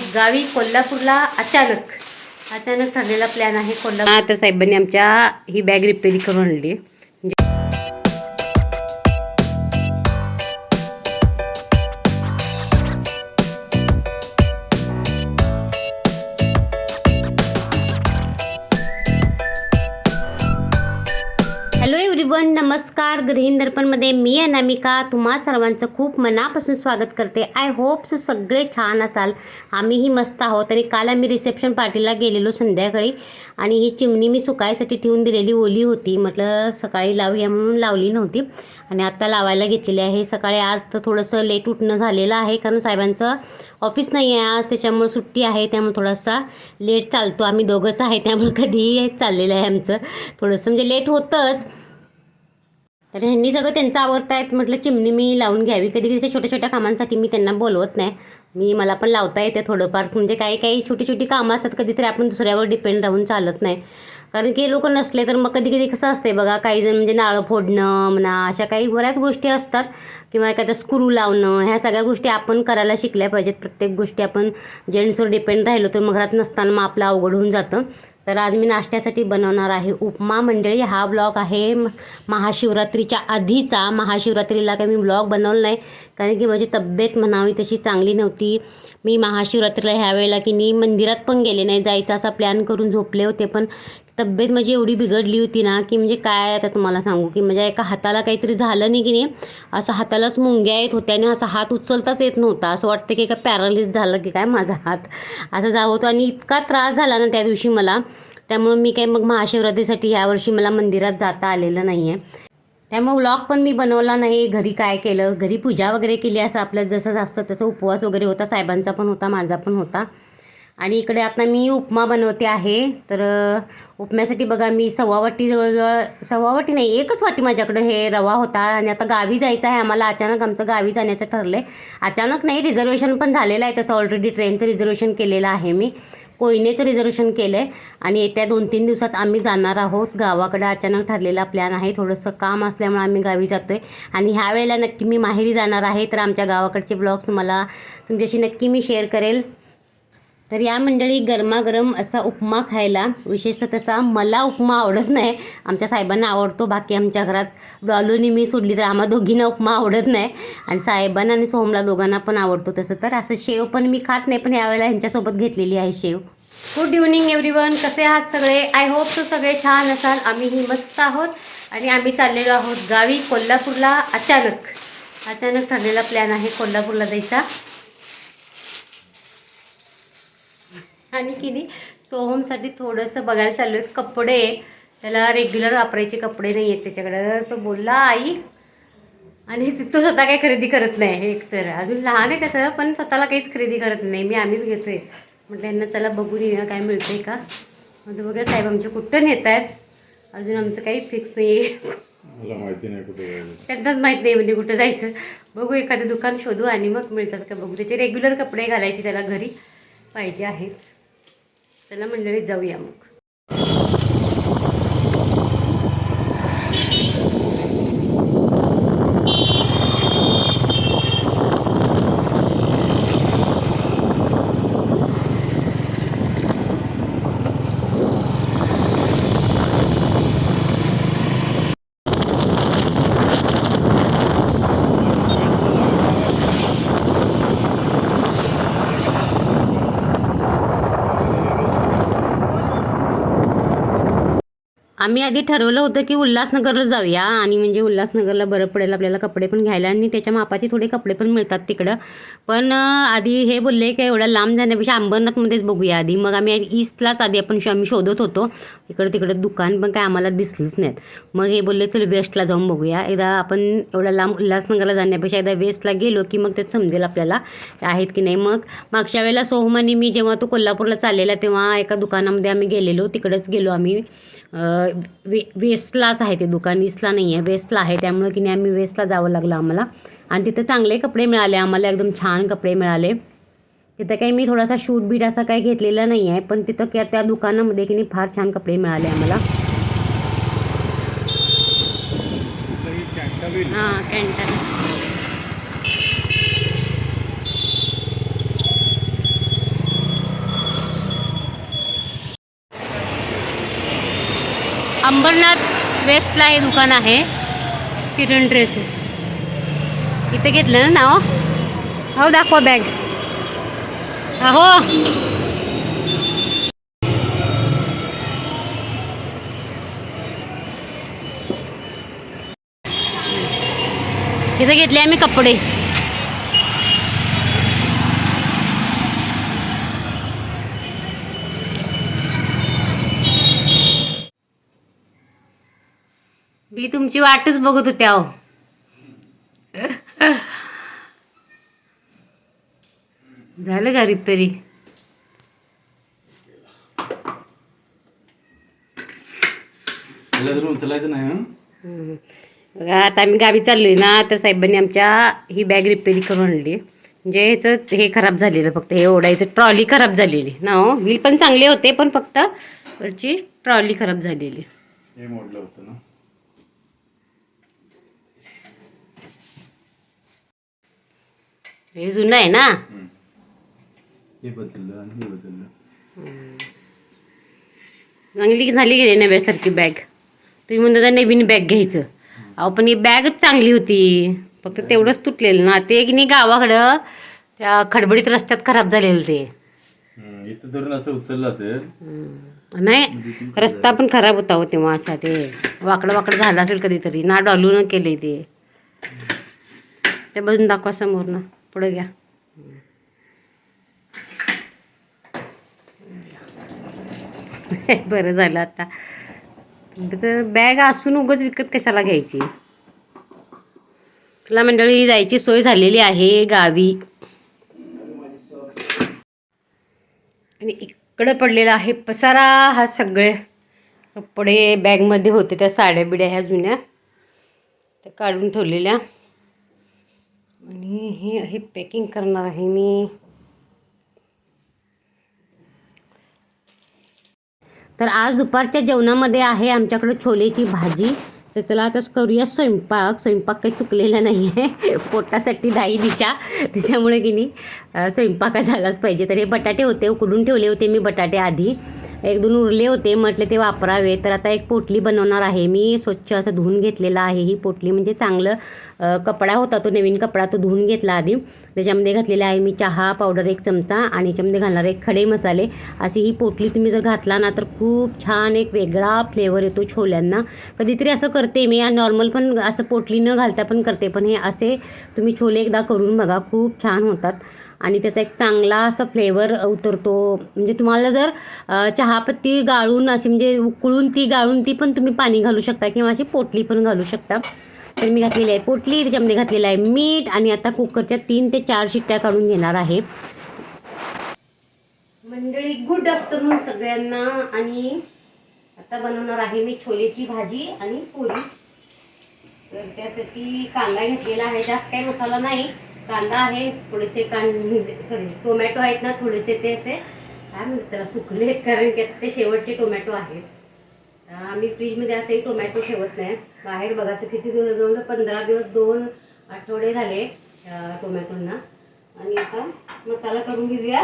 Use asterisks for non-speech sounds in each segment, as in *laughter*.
आहोत गावी कोल्हापूरला अचानक. अचानक ठरलेला प्लॅन आहे कोल्हापूर. तर साहेबांनी आमच्या ही बॅग रिपेअरी करून आणली. नमस्कार गृहीन दर्पणमध्ये मी अनामिका. तुम्हा सर्वांचं खूप मनापासून स्वागत करते. आय होप सो सगळे छान असाल. आम्हीही मस्त आहोत आणि काल आम्ही रिसेप्शन पार्टीला गेलेलो संध्याकाळी आणि ही चिमणी मी सुकायसाठी ठेवून दिलेली ओली होती. म्हटलं सकाळी लावूया म्हणून लावली नव्हती. आणि आत्ता लावायला घेतलेली आहे. सकाळी आज तर थोडंसं लेट उठणं झालेलं आहे कारण साहेबांचं ऑफिस नाही आहे आज. त्याच्यामुळे सुट्टी आहे. त्यामुळे थोडासा लेट चालतो. आम्ही दोघंच आहे. त्यामुळे कधीही चाललेलं आहे आमचं. थोडंसं म्हणजे लेट होतंच. तर ह्यांनी सगळं त्यांचं आवडतायत म्हटलं चिमणी मी लावून घ्यावी. कधी कधी छोट्या छोट्या कामांसाठी मी त्यांना बोलवत नाही. मी मला पण लावता येते थोडंफार. म्हणजे काही काही छोटी छोटी कामं असतात कधीतरी आपण दुसऱ्यावर डिपेंड राहून चालत नाही. कारण की लोक नसले तर मग कधी कधी कसं असते बघा काही जण म्हणजे नाळं फोडणं म्हणा अशा काही बऱ्याच गोष्टी असतात. किंवा एखाद्या स्क्रू लावणं ह्या सगळ्या गोष्टी आपण करायला शिकल्या पाहिजेत. प्रत्येक गोष्टी आपण जेंट्सवर डिपेंड राहिलो तर मग घरात नसताना मग आपलं अवघड होऊन जातं. तर आज मी नाश्त्यासाठी बनवणार आहे उपमा मंडळी. हा ब्लॉग आहे महाशिवरात्रीच्या आधीचा. महाशिवरात्रीला काही मी ब्लॉग बनवला नाही कारण की माझी तब्येत म्हणावी तशी चांगली नव्हती. मी महाशिवरात्रीला ह्या वेळेला की नाही मंदिरात पण गेले नाही जायचा असा प्लॅन करून झोपले होते. पण तब्येत माझी एवढी बिघडली होती ना की म्हणजे काय आता तुम्हाला सांगू? की माझ्या एका हाताला काहीतरी झालं नाही की नाही असं हातालाच मुंग्या येत होत्या आणि असा हात उचलताच येत नव्हता. असं वाटतं की काय पॅरालिस झालं की काय माझा हात. असा जावं होतो आणि इतका त्रास झाला ना त्या दिवशी मला. त्यामुळे मी काही मग महाशिवरात्रीसाठी यावर्षी मला मंदिरात जाता आलेलं नाही आहे त्यामुळे व्लॉग पण मी बनवला नाही. घरी काय केलं? घरी पूजा वगैरे केली असं आपलं जसं असतं तसं उपवास वगैरे होता. साहेबांचा पण होता माझा पण होता. आणि इकडे आता मी उपमा बनवते आहे. तर उपम्यासाठी बघा मी सव्वा वाटी जवळजवळ सव्वा वाटी नाही एकच वाटी माझ्याकडे हे रवा होता आणि आता गावी जायचं आहे. आम्हाला अचानक आमचं गावी जाण्याचं ठरलं आहे अचानक नाही रिझर्वेशन पण झालेलं आहे. तसं ऑलरेडी ट्रेनचं रिझर्वेशन केलेलं आहे मी. कोयनेचं रिझर्वेशन केलं आहे आणि येत्या दोन तीन दिवसात आम्ही जाणार आहोत. गावाकडे अचानक ठरलेला प्लॅन आहे. थोडंसं काम असल्यामुळे आम्ही गावी जातो आहे आणि ह्या वेळेला नक्की मी माहेरी जाणार आहे. तर आमच्या गावाकडचे ब्लॉग्स तुम्हाला तुमच्याशी नक्की मी शेअर करेल. तर या मंडळी गरमागरम असा उपमा खायला विशेषतः तसा मला उपमा आवडत नाही. आमच्या साहेबांना आवडतो बाकी आमच्या घरात डॉलोनी मी सोडली तर आम्हा दोघींना उपमा आवडत नाही. आणि साहेबांना आणि सोहमला दोघांना पण आवडतो तसं. तर असं शेव पण मी खात नाही पण यावेळेला ह्यांच्यासोबत घेतलेली आहे शेव. गुड इव्हनिंग एव्हरीवन कसे आहात सगळे? आय होप सो सगळे छान असाल. आम्हीही मस्त आहोत. आणि आम्ही चाललेलो आहोत गावी कोल्हापूरला अचानक. अचानक ठरलेला प्लॅन आहे कोल्हापूरला जायचा. आणि की नाही सोहमसाठी थोडंसं बघायला चाललो आहे कपडे त्याला रेग्युलर वापरायचे कपडे नाही आहेत त्याच्याकडं. तो बोलला आई. आणि तो स्वतः काही खरेदी करत नाही. एक तर. अजून लहान आहे तसं पण स्वतःला काहीच खरेदी करत नाही. मी आम्हीच घेतोय. म्हटलं यांना चला बघून येऊया काय मिळतंय का? मग बघा साहेब आमचे कुठं नेत आहेत? अजून आमचं काही फिक्स नाही आहे मला माहिती नाही कुठे त्यांनाच माहीत नाही म्हणजे कुठं जायचं. बघू एखादं दुकान शोधू आणि मग मिळतात का? बघू. त्याचे रेग्युलर कपडे घालायचे त्याला घरी. पाहिजे आहेत. चला मंडळी जाऊया मग. आम्ही आधी ठरवलं होतं की उल्हासनगरला जाऊया आणि म्हणजे उल्हासनगरला बरं पडेल आपल्याला कपडे पण घ्यायला आणि त्याच्या मापाचे थोडे कपडे पण मिळतात तिकडं. पण आधी हे बोलले की एवढ्या लांब जाण्यापेक्षा अंबरनाथमध्येच बघूया आधी. मग आम्ही ईस्टलाच आधी आपण आम्ही शोधत होतो. इकडं तिकडं दुकान पण काय आम्हाला दिसलंच नाहीत. मग हे बोलले चल वेस्टला जाऊन बघूया. एकदा आपण एवढ्या लांब उल्हासनगरला जाण्यापेक्षा एकदा वेस्टला गेलो की मग त्यात समजेल आपल्याला आहेत की नाही. मग मागच्या वेळेला सोहमानी मी जेव्हा तो कोल्हापूरला चाललेला तेव्हा एका दुकानामध्ये आम्ही गेलेलो. तिकडंच गेलो आम्ही. वे वेस्टलाच आहे ते दुकान ईस्टला नाही आहे वेस्टला आहे. त्यामुळे की नाही आम्ही वेस्टला जावं लागलं आम्हाला. आणि तिथं चांगले कपडे मिळाले आम्हाला एकदम छान कपडे मिळाले. तिथं काही मी थोडासा शूट बीट असा काही घेतलेला नाही आहे पण तिथं त्या त्या दुकानामध्ये की नाही फार छान कपडे मिळाले आम्हाला. हां कॅन्टन अंबरनाथ वेस्टला हे दुकान आहे. किरण ड्रेसेस. इथे घेतलं ना नाव? हो दाखवा बॅग. हो इथे घेतले आम्ही कपडे. मी तुमची वाटच बघत होते अहो. झालं का रिपेरी उचलायचं नाही? बघा आता आम्ही गावी चाललोय ना तर साहेबांनी आमच्या ही बॅग रिपेरी करून आणली. म्हणजे ह्याचं हे खराब झालेलं फक्त हे ओढायचं ट्रॉली खराब झालेली. ना हो व्हील पण चांगले होते पण फक्त वरची ट्रॉली खराब झालेली. हे मोडलं होतं ना. हे जुनं आहे ना? हे बदललं आणि हे बदललं. चांगली झाली गेली नव्यासारखी बॅग तुम्ही म्हणता नवीन बॅग घ्यायचं. अहो पण ही बॅगच चांगली होती. फक्त तेवढंच तुटलेलं ना. ते की नाही गावाकडं त्या खडबडीत रस्त्यात खराब झालेलं ते. इथं धरून असं उचललं असेल. नाही रस्ता पण खराब होता हो तेव्हा असा ते. वाकडं वाकडं झालं असेल कधीतरी. ना डॉलून केले ते. ते बघून दाखवा समोर ना पुढे घ्या. *laughs* बरं झालं आता. तर बॅग असून उगच विकत कशाला घ्यायची? तुला मंडळी जायची सोय झालेली आहे गावी. आणि इकडं पडलेला आहे पसारा हा सगळे. कपडे बॅगमध्ये होते त्या साड्या बिड्या ह्या जुन्या. त्या काढून ठेवलेल्या. हे हे पॅकिंग करणार आहे मी. तर आज दुपारच्या जेवणामध्ये आहे आमच्याकडे छोलेची भाजी. तर चला आता करूया स्वयंपाक. स्वयंपाक काही चुकलेला नाही आहे पोटासाठी दाई दिशा. त्याच्यामुळे की नाही स्वयंपाक झालाच पाहिजे. तर हे बटाटे होते उकडून ठेवले होते मी बटाटे आधी. एक दोन उरले होते म्हटले ते वापरावे. तर आता एक पोटली बनवणार आहे. मी स्वच्छ असं धुवून घेतलेला आहे. ही पोटली म्हणजे चांगलं कपडा होता तो नवीन कपडा तो धुवून घेतला आधी. त्याच्यामध्ये घातलेला आहे मी चहा पावडर एक चमचा आणि याच्यामध्ये घालणार एक खडे मसाले. अशी ही पोटली तुम्ही जर घातला ना तर खूप छान एक वेगळा फ्लेवर येतो छोल्यांना. कधीतरी असं करते मी. नॉर्मल पण असं पोटली न घालता पण करते. पण हे असे तुम्ही छोले एकदा करून बघा खूप छान होतात. आणि त्याचा एक चांगला असा फ्लेवर उतरतो. म्हणजे तुम्हाला जर चहापत्ती गाळून अशी म्हणजे उकळून ती गाळून ती पण तुम्ही पाणी घालू शकता किंवा अशी पोटली पण घालू शकता. तर मी घातलेली आहे पोटली त्याच्यामध्ये घातलेलं आहे मीठ आणि आता कुकरच्या तीन ते चार शिट्ट्या काढून घेणार आहे. मंडळी गुड आफ्टरनून सगळ्यांना. आणि आता बनवणार आहे मी छोलेची भाजी आणि पोळी तर त्यासाठी कांदा घेतलेला आहे. जास्त काही मसाला नाही. कांदा आहे थोडेसे कांदे सॉरी टोमॅटो आहेत ना थोडेसे ते असे. काय म्हणतात त्याला सुकले आहेत कारण की ते शेवटचे टोमॅटो आहेत. आम्ही फ्रीजमध्ये असेही टोमॅटो ठेवत नाही. बाहेर बघा तर किती दिवस जवळ पंधरा दिवस दोन आठवडे झाले टोमॅटोंना आणि आता मसाला करून घेऊया.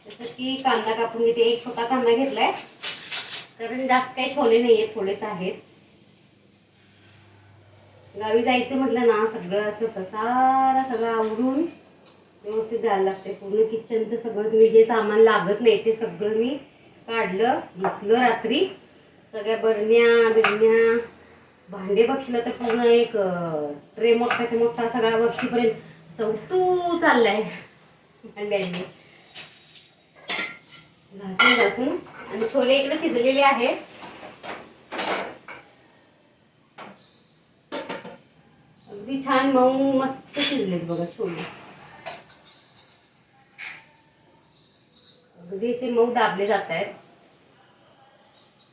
जसं की कांदा कापून घेते. एक छोटा कांदा घेतला आहे कारण जास्त काही छोले नाही आहेत थोडेच आहेत. गावी जायचं म्हटलं ना सगळं असं पसारा सगळं आवडून व्यवस्थित जायला लागते पूर्ण किचनचं सगळं तुम्ही जे सामान लागत नाही ते सगळं मी काढलं घेतलं रात्री. सगळ्या बरण्या बिरण्या भांडे बक्षलं तर पूर्ण एक ट्रे मोठाच्या मोठा सगळ्या वरतीपर्यंत असं उतू चाललाय. भांड्यांनी घासून घासून. आणि छोले इकडे शिजलेले आहेत. छान मऊ मस्त शिजलेत बघा छोले. अगदी असे मऊ दाबले जात आहेत.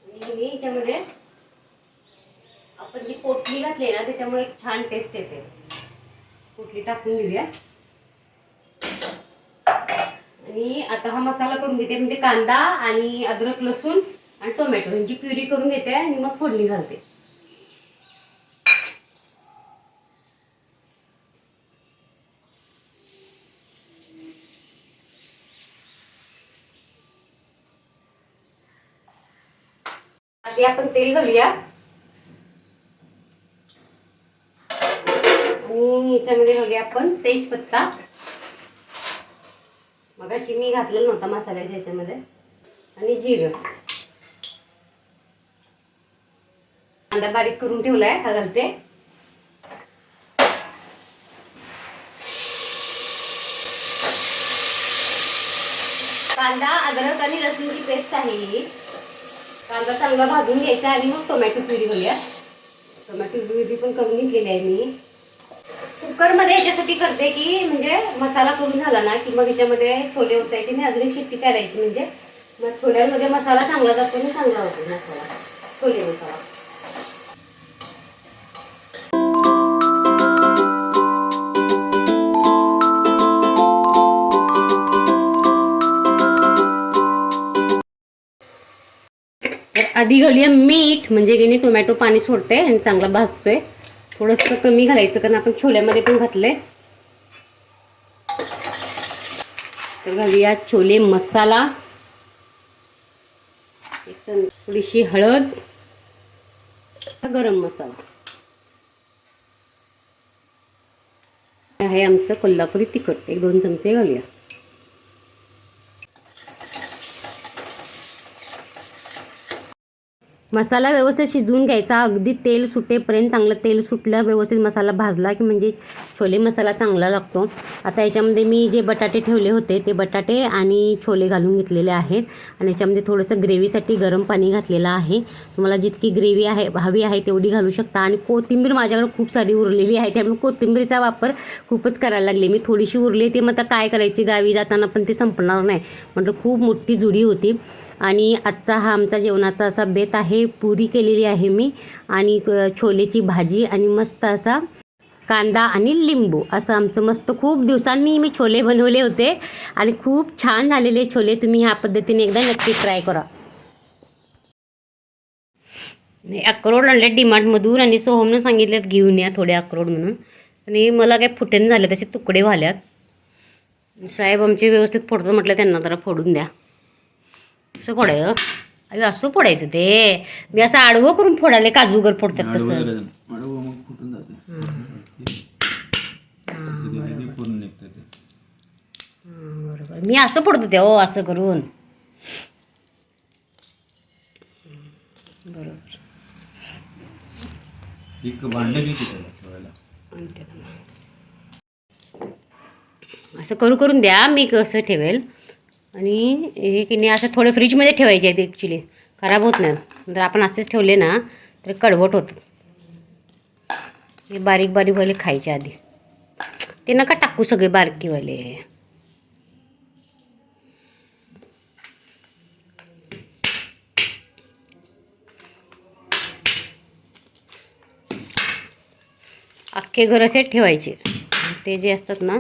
आणि मी याच्यामध्ये आपण जी पोटली घातली ना त्याच्यामुळे एक छान टेस्ट येते. पोटली टाकून घेऊया. आणि आता हा मसाला करून घेते म्हणजे कांदा आणि अद्रक लसूण आणि टोमॅटो. यांची प्युरी करून घेते आणि मग फोडणी घालते. आधी आपण तेल घालूया. आणि याच्यामध्ये घालूया आपण तेजपत्ता. मग अशी मी घातलेला नव्हता मसाल्याच्या याच्यामध्ये. आणि जिरं. कांदा बारीक करून ठेवलाय हा घालते. कांदा अद्रक आणि लसूणची पेस्ट आहे ही. कांदा चांगला भाजून घ्यायचा आणि मग टोमॅटो प्युरी घालूया. टोमॅटो प्युरी पण करून घेतलेली आहे मी. कुकरमध्ये याच्यासाठी करते की म्हणजे मसाला करून झाला ना की मग याच्यामध्ये छोले होता येते आणि अजून एक शिट्टी काढायची म्हणजे मग छोल्यांमध्ये मसाला चांगला जातो आणि चांगला होतो मसाला छोले मसाला. आधी घालूया मीठ म्हणजे की नाही टोमॅटो पाणी सोडते आणि चांगला भाजतोय. थोडंसं कमी घालायचं कारण आपण छोल्यामध्ये पण घातलंय. तर घालूया छोले मसाला. एक थोडीशी हळद. गरम मसाला. आहे आमचं कोल्हापुरी तिखट. एक दोन चमचे घालूया. मसाला व्यवस्थित शिजवून घ्यायचा. अगदी तेल सुटेपर्यंत चांगलं तेल सुटलं व्यवस्थित मसाला भाजला की म्हणजे छोले मसाला चांगला लागतो. आता याच्यामध्ये मी जे बटाटे ठेवले होते ते बटाटे आणि छोले घालून घेतलेले आहेत. आणि याच्यामध्ये थोडंसं ग्रेव्हीसाठी गरम पाणी घातलेलं आहे. तुम्हाला जितकी ग्रेव्ही आहे हवी आहे तेवढी घालू शकता. आणि कोथिंबीर माझ्याकडे खूप सारी उरलेली आहे. त्यामुळे कोथिंबीरचा वापर खूपच करायला लागले. मी थोडीशी उरली ती मग आता काय करायची? गावी जाताना पण ते संपणार नाही. म्हटलं खूप मोठी जुडी होती. आणि आजचा हा आमचा जेवणाचा असा बेत आहे पुरी केलेली आहे मी. आणि छोलेची भाजी आणि मस्त असा कांदा आणि लिंबू. असं आमचं मस्त खूप दिवसांनी मी छोले बनवले होते. आणि खूप छान झालेले छोले. तुम्ही ह्या पद्धतीने एकदा नक्की ट्राय करा. नाही अक्रोड आणले डिमार्टमधून आणि सोहमनं सांगितलेत घेऊन या थोडे अक्रोड म्हणून. आणि मला काय फुटेन झाले तसे तुकडे व्हाल्यात. साहेब आमचे व्यवस्थित फोडतो म्हटलं त्यांना जरा फोडून द्या. असं फोडायचं अरे असं फोडायचं ते. मी असं आडवं करून फोडाले काजूगर फोडतात आडवं तसं. ते बरोबर. मी असं फोडत होते हो असं करून. बरोबर. एक भांडं. असं करू करून द्या. मी कसं ठेवेल? आणि हे की नाही असं थोडे फ्रीजमध्ये ठेवायचे आहेत ॲक्च्युली खराब होत नाही. जर आपण असेच ठेवले ना तर कडवट होतं. हे बारीक बारीकवाले खायचे आधी. ते नका टाकू सगळे बारकीवाले अख्खे घर असे ठेवायचे. ते जे असतात ना